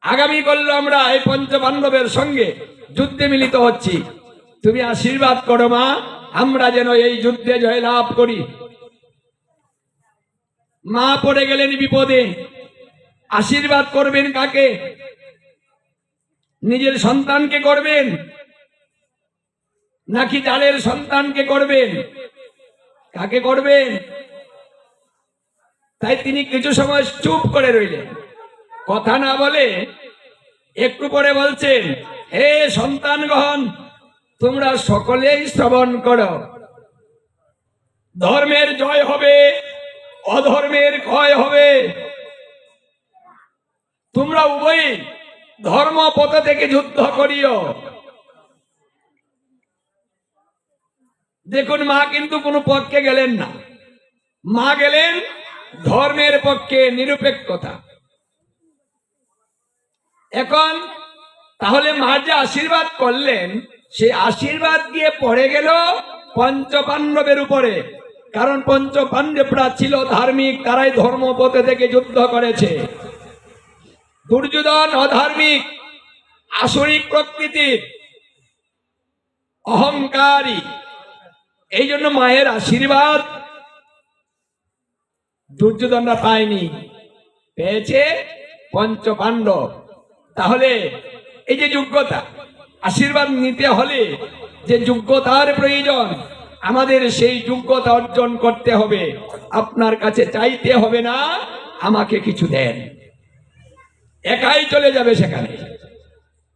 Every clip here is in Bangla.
আগামী করল আমরা এই পঞ্চ পাণ্ডবের সঙ্গে যুদ্ধে মিলিত হচ্ছি। তুমি আশীর্বাদ করো মা, আমরা যেন এই যুদ্ধে জয়লাভ করি। মা পড়ে গেলেন বিপদে। আশীর্বাদ করবেন কাকে? নিজের সন্তানকে করবেন? নাকি জালের সন্তানকে করবেন? কাকে করবেন? তাই তিনি কিছু সময় চুপ করে রইলেন। কথা না বলে একটু পরে বলছেন, হে সন্তান গ্রহণ তোমরা সকলেই শ্রবণ করো। ধর্মের জয় হবে, অধর্মের ক্ষয় হবে। তোমরা উভয়ই ধর্ম পথ থেকে যুদ্ধ করিও। দেখুন, মা কিন্তু কোনো পক্ষে গেলেন না। মা গেলেন ধর্মের পক্ষে নিরপেক্ষতা। এখন তাহলে মা যে আশীর্বাদ করলেন সেই আশীর্বাদ গিয়ে পড়ে গেল পঞ্চ পাণ্ডবের উপরে। কারণ পঞ্চ পাণ্ডবরা ছিল ধার্মিক, তারাই ধর্মপথে থেকে যুদ্ধ করেছে। দুর্যোধন অধার্মিক, আসরিক প্রকৃতির, অহংকারী। এই জন্য মায়ের আশীর্বাদ দুর্যোধনরা পায়নি। পেয়েছে পঞ্চ পাণ্ডব তাহলে এই যে যোগ্যতা, আশীর্বাদ নিতে হলে যে যোগ্যতার প্রয়োজন, আমাদের সেই যোগ্যতা অর্জন করতে হবে। আপনার কাছে চাইতে হবে না, আমাকে কিছু দেন। একাই চলে যাবে সেখানে।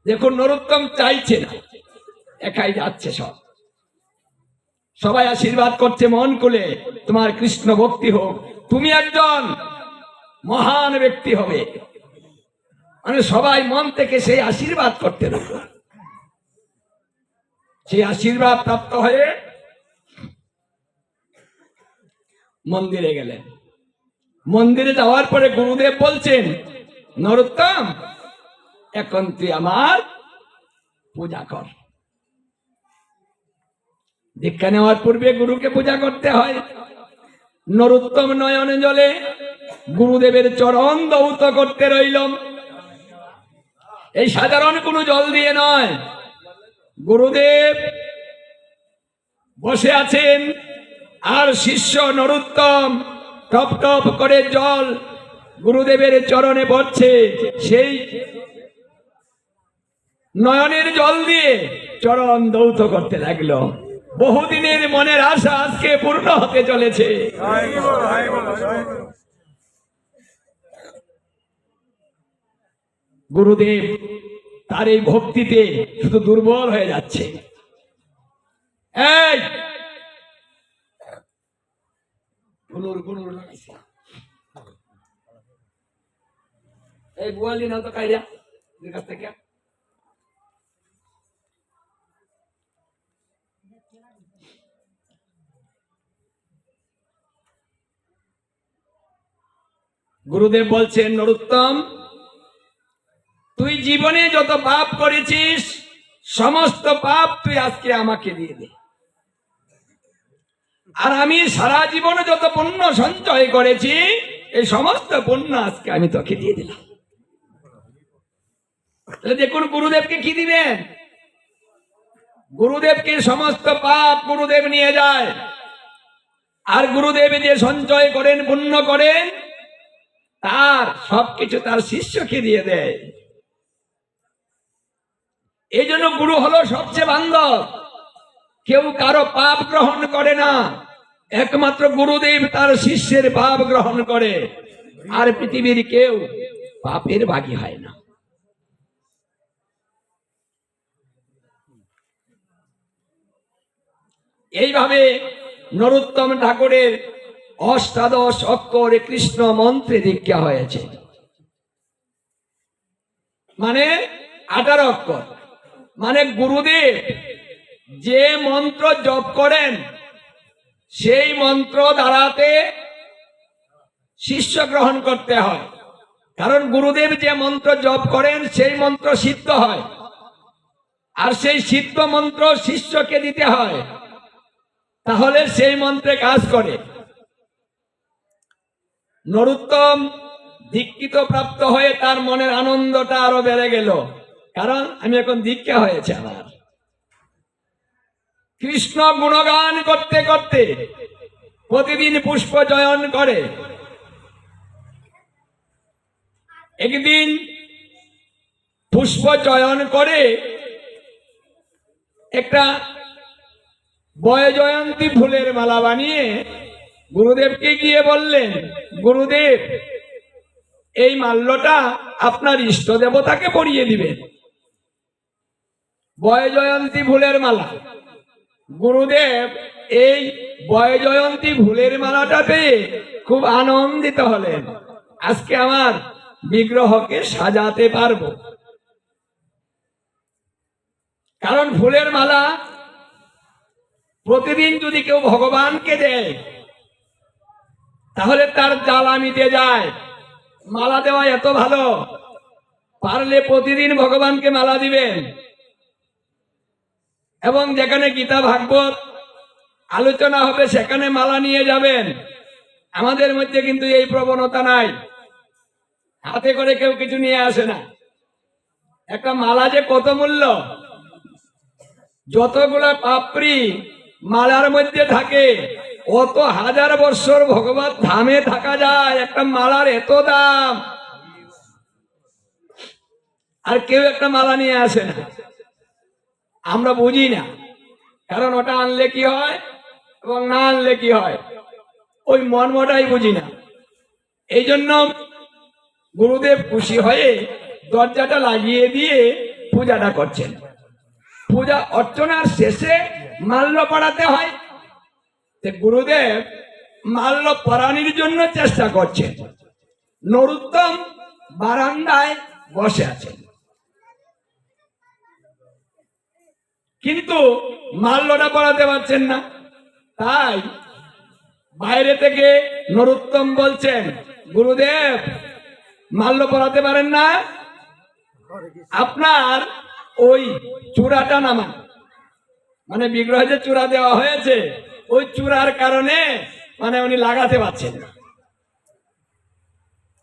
দেখুন, নরোত্তম চাইছে না। একাই যাচ্ছে সব। সবাই আশীর্বাদ করছে মন খুলে, তোমার কৃষ্ণ ভক্তি হোক। তুমি একজন মহান ব্যক্তি হবে। মানে সবাই মন থেকে সেই আশীর্বাদ করতে লাগল। সেই আশীর্বাদ প্রাপ্ত হয়ে মন্দিরে গেলেন। মন্দিরে যাওয়ার পরে গুরুদেব বলছেন, নরোত্তম, এখন তুই আমার পূজা কর। দীক্ষা নেওয়ার পূর্বে গুরুকে পূজা করতে হয়। নরোত্তম নয়নে জলে গুরুদেবের চরণ দৌত করতে রইল। এই সাধারণ কোনো জল দিয়ে নয়। গুরুদেব বসে আছেন, আর শিষ্য নরোত্তম টপ টপ করে জল গুরুদেবের চরণে পড়ছে সেই নয়নের জল দিয়ে চরণ দৌত করতে লাগল। বহুদিনের মনের আশা আজকে পূর্ণ হতে চলেছে। গুরুদেব তার এই ভক্তিতে শুধু দুর্বল হয়ে যাচ্ছে। এই! গুরুদেব বলছেন নরোত্তম জীবনে যত পাপ করেছিস, সমস্ত পাপ তুই আজকে আমাকে দিয়ে দে। আর আমি সারা জীবনে যত পুণ্য সঞ্চয় করেছি, এই সমস্ত পুণ্য আজকে আমি তোকে দিয়ে দিলাম। তাহলে দেখুন, গুরুদেবকে কি দিবেন? গুরুদেবকে সমস্ত পাপ গুরুদেব নিয়ে যায়। আর গুরুদেব যে সঞ্চয় করেন, পুণ্য করেন, তার সবকিছু তার শিষ্যকে দিয়ে দেয়। এই জন্য গুরু হলো সবচেয়ে বান্ধব। কেউ কারও পাপ গ্রহণ করে না। একমাত্র গুরুদেব তার শিষ্যের পাপ গ্রহণ করে। আর পৃথিবীর কেউ পাপের ভাগী হয় না। এইভাবে নরোত্তম ঠাকুরের অষ্টাদশ অক্ষরে কৃষ্ণ মন্ত্রে দীক্ষা হয়েছে। মানে আঠারো অক্ষর। মানে গুরুদেব, যে মন্ত্র জপ করেন, সেই মন্ত্র দ্বারাতে শিষ্য গ্রহণ করতে হয়। কারণ গুরুদেব যে মন্ত্র জপ করেন, সেই মন্ত্র সিদ্ধ হয়। আর সেই সিদ্ধ মন্ত্র শিষ্যকে দিতে হয়। তাহলে সেই মন্ত্রে কাজ করে। নরোত্তম দীক্ষিত প্রাপ্ত হয়ে তার মনের আনন্দটা আরও বেড়ে গেল। কারণ আমি এখন দীক্ষা হয়েছে আমার। কৃষ্ণ গুণগান করতে করতে প্রতিদিন পুষ্প চয়ন করে। একদিন পুষ্প চয়ন করে একটা বয়জয়ন্তী ফুলের মালা বানিয়ে গুরুদেবকে গিয়ে বললেন, গুরুদেব, এই মাল্যটা আপনার ইষ্ট দেবতাকে পরিয়ে দিবেন। বয়জয়ন্তী ফুলের মালা। গুরুদেব, এই বয়জয়ন্তী ফুলের মালাটা পেয়ে খুব আনন্দিত হলেন। আজকে আমার বিগ্রহকে সাজাতে পারব। কারণ ফুলের মালা প্রতিদিন যদি কেউ ভগবানকে দেয়, তাহলে তার জ্বালা মিটে যায়। মালা দেওয়া এত ভালো, পারলে প্রতিদিন ভগবানকে মালা দিবেন। এবং যেখানে গীতা ভাগবত আলোচনা হবে, সেখানে মালা নিয়ে যাবেন। আমাদের মধ্যে কিন্তু এই প্রবণতা নাই। হাতে করে কেউ কিছু নিয়ে আসে না। একটা মালা যে কত মূল্য? যতগুলা পাপড়ি মালার মধ্যে থাকে, অত হাজার বছর ভগবত ধামে থাকা যায়। একটা মালার এত দাম। আর কেউ একটা মালা নিয়ে আসে না। আমরা বুঝি না। কারণ ওটা আনলে কি হয় এবং না আনলে কি হয়? ওই মর্মটাই বুঝি না। এই জন্য গুরুদেব খুশি হয়ে দরজাটা লাগিয়ে দিয়ে পূজাটা করছেন। পূজা অর্চনার শেষে মাল্য পড়াতে হয়। গুরুদেব মাল্য পরানির জন্য চেষ্টা করছেন। নরুত্তম বারান্দায় বসে আছেন। কিন্তু মাল্যটা পড়াতে পারছেন না। তাই বাইরে থেকে নরুত্তম বলছেন, গুরুদেব মাল্য পড়াতে পারেন না? আপনার ওই চূড়াটা নামান। মানে বিগ্রহে যে চূড়া দেওয়া হয়েছে, ওই চূড়ার কারণে মানে উনি লাগাতে পারছেন না।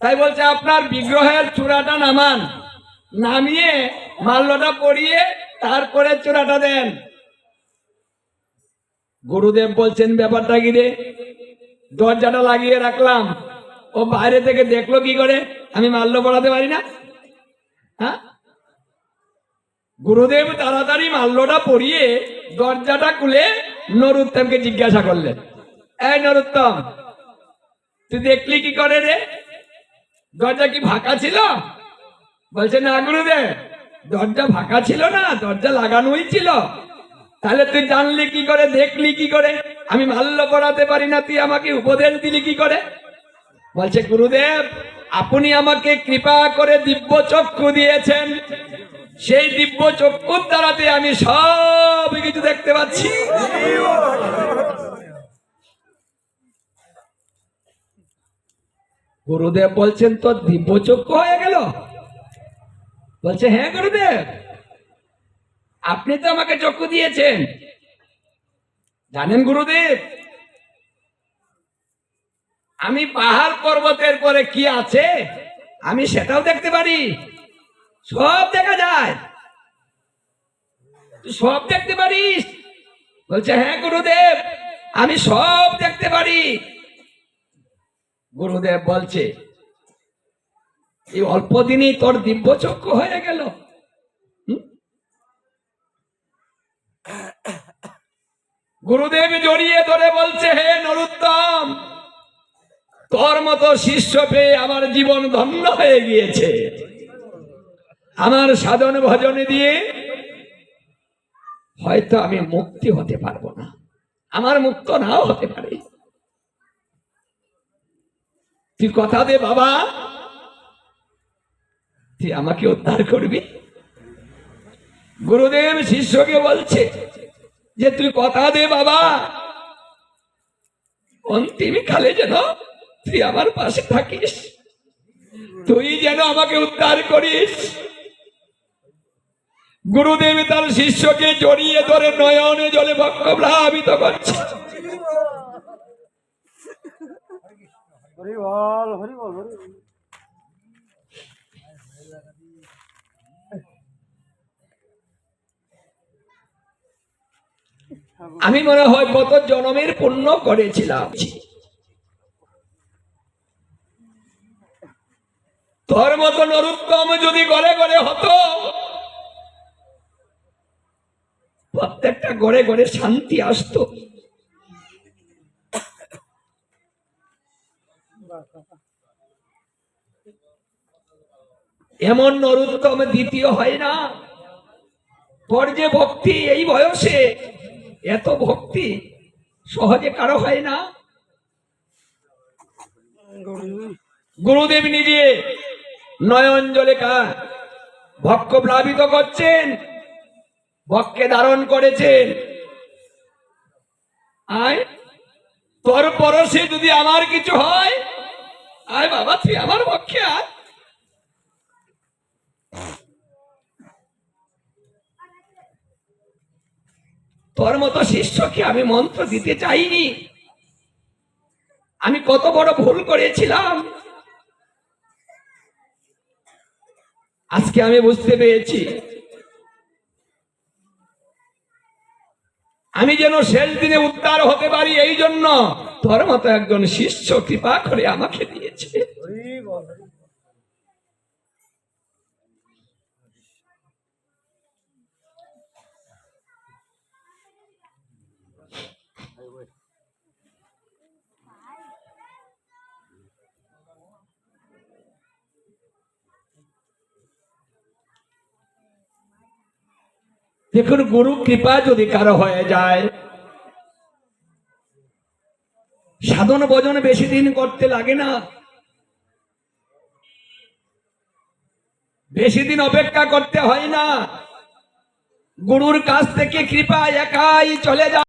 তাই বলছে, আপনার বিগ্রহের চূড়াটা নামান। নামিয়ে মাল্যটা পরিয়ে তারপরে চূড়াটা দেন। গুরুদেব বলছেন, ব্যাপারটা কি রে? দরজাটা লাগিয়ে রাখলাম। ও বাইরে থেকে দেখল কি করে? আমি মাল্য পড়াতে পারি না? হ্যাঁ? গুরুদেব তাড়াতাড়ি মাল্যটা পরিয়ে দরজাটা খুলে নরুত্তমকে জিজ্ঞাসা করলেন, এই নরুত্তম, তুই দেখলি কি করে রে? দরজা কি ফাঁকা ছিল? বলছে, না গুরুদেব দরজা ফাঁকা ছিল না, দরজা লাগানোই ছিল। তাহলে তুই জানলি কি করে, দেখলি কি করে? আমি মাল্য পড়াতে পারি না, তুই আমাকে উপদেশ দিলি কি করে? বলছে, গুরুদেব, আপনি আমাকে কৃপা করে দিব্য চক্ষু দিয়েছেন। সেই দিব্য চক্ষুর দ্বারাতে আমি সব কিছু দেখতে পাচ্ছি। গুরুদেব বলছেন তো দিব্য চক্ষু হয়ে গেল? বলছে হ্যাঁ গুরুদেব, আপনি তো আমাকে চক্ষু দিয়েছেন। জানেন গুরুদেব, আমি পাহাড় পর্বতের পরে কি আছে, আমি সেটাও দেখতে পারি। সব দেখা যায়। সব দেখতে পারিস? বলছে হ্যাঁ গুরুদেব, আমি সব দেখতে পারি। গুরুদেব বলছে এই অল্প দিনেই তোর দিব্য চক্ষু হয়ে গেল। গুরুদেব জড়িয়ে ধরে বলছে, হে নরুত্তম, তোর মতো শিষ্য পেয়ে আমার জীবন ধন্য হয়ে গিয়েছে। আমার সাধন ভজন দিয়ে হয়তো আমি মুক্তি হতে পারব না। আমার মুক্ত নাও হতে পারে। তুই কথা দে বাবা। তুই আমাকে উদ্ধার করবি? গুরুদেব শিষ্যকে বলছে যে, তুই কথা দে বাবা। অন্তিম কালে যেন তুই আমার পাশে থাকিস। তুই যেন আমাকে উদ্ধার করিস। গুরুদেব তার শিষ্যকে জড়িয়ে ধরে নয়নে জলে ভক্তপ্লাবিত করছে। হরি বল হরি বল, হরি আমি মনে হয় কত জনমের পুণ্য করেছিলাম। তোর মতো নরুত্তম যদি গড়ে গড়ে হতো, প্রত্যেকটা গড়ে গড়ে শান্তি আসতো। এমন নরুত্তম দ্বিতীয় হয় না। তোর যে ভক্তি এই বয়সে এত ভক্তি? সহজে কারও হয় না? গুরুদেব নিজে নয়ন জলে কা ভক্ষ প্লাবিত করছেন ভক্কে ধারণ করেছেন। আয়, তোর পরশে যদি আমার কিছু হয়, আয় বাবা, তুই আমার পক্ষে আয় তোর শিষ্যকে আমি মন্ত্র দিতে চাইনি। আমি কত বড় ভুল করেছিলাম। আজকে আমি বুঝতে পেরেছি। আমি যেন শেষ দিনে উদ্ধার হতে পারি এই জন্য তোর মতো একজন শিষ্য কৃপা করে আমাকে দিয়েছে। দেখুন, গুরু কৃপা যদি কারও হয়ে যায়, সাধন ভজন বেশি দিন করতে লাগে না। বেশি দিন অপেক্ষা করতে হয় না। গুরুর কাছ থেকে কৃপা একাই চলে যায়।